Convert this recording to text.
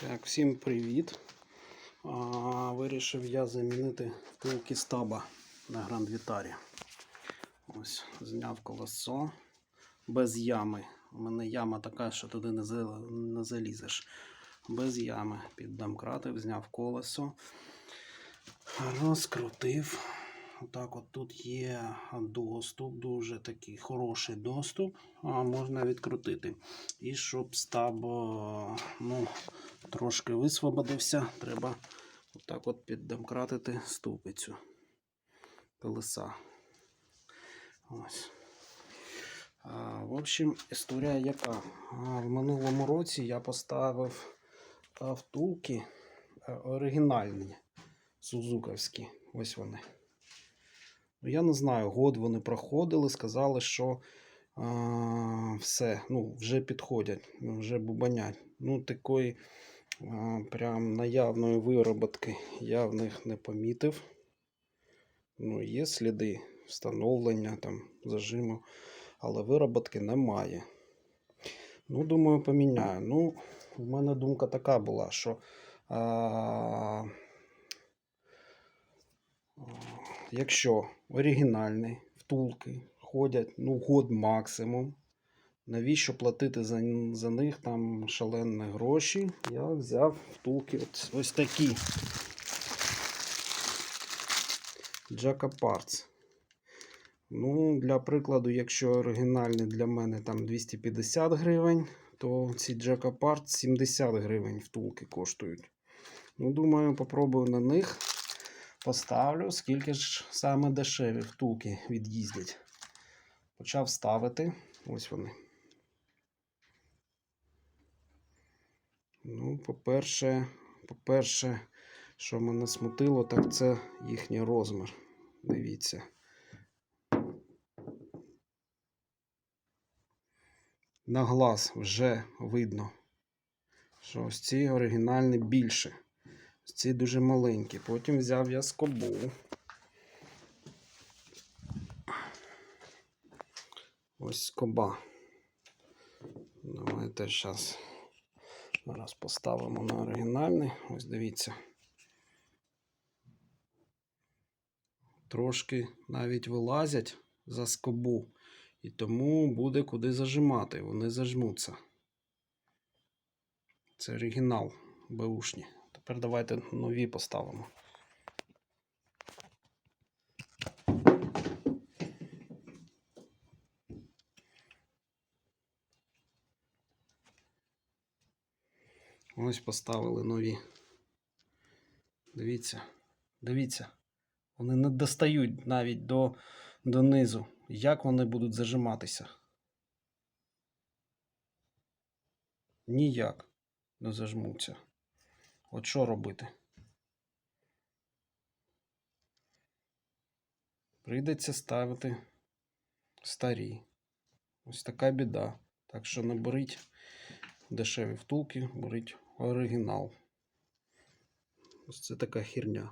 Так, всім привіт. А, вирішив я замінити втулки стаба на Гранд Вітарі. Ось, зняв колесо без ями. У мене яма така, що туди не, залізеш. Без ями. Піддомкратив, зняв колесо, розкрутив. Отак, от тут є доступ, дуже такий хороший доступ, а можна відкрутити. І щоб стаб е, ну, трошки висвободився, треба отак от піддомкратити ступицю колеса. Ось. А, в общем, історія яка? А, в минулому році я поставив втулки оригінальні, сузуковські. Ось вони. Ну, Я не знаю, год вони проходили, сказали, що а, все, ну, вже підходять, вже бубанять. Ну, такої а, прям наявної вироботки я в них не помітив. Ну, є сліди встановлення, там, зажиму, але вироботки немає. Ну, думаю, поміняю. Ну, в мене думка така була, що а, якщо оригінальні втулки ходять ну, год максимум, навіщо платити за, за них там шалені гроші? Я взяв втулки ось, ось такі. Джака Parts. Ну, для прикладу, якщо оригінальний для мене там 250 гривень, то ці Джака Parts 70 гривень втулки коштують. Ну, думаю, попробую на них. Поставлю, скільки ж саме дешеві втулки від'їздять. Почав ставити. Ось вони. Ну, по-перше, по-перше, що мене смутило, так це їхній розмір. Дивіться. На глаз вже видно, що ось ці оригінальні більше. Ці дуже маленькі. Потім взяв я скобу. Ось скоба. Давайте зараз зараз поставимо на оригінальний. Ось дивіться. Трошки навіть вилазять за скобу. І тому буде куди зажимати. Вони зажмуться. Це оригінал беушні. Тепер давайте нові поставимо. Ось поставили нові. Дивіться, дивіться. Вони не достають навіть до, до низу. Як вони будуть зажиматися? Ніяк не зажмуться. От що робити? Прийдеться ставити старі. Ось така біда. Так що не беріть дешеві втулки, беріть оригінал. Ось це така херня.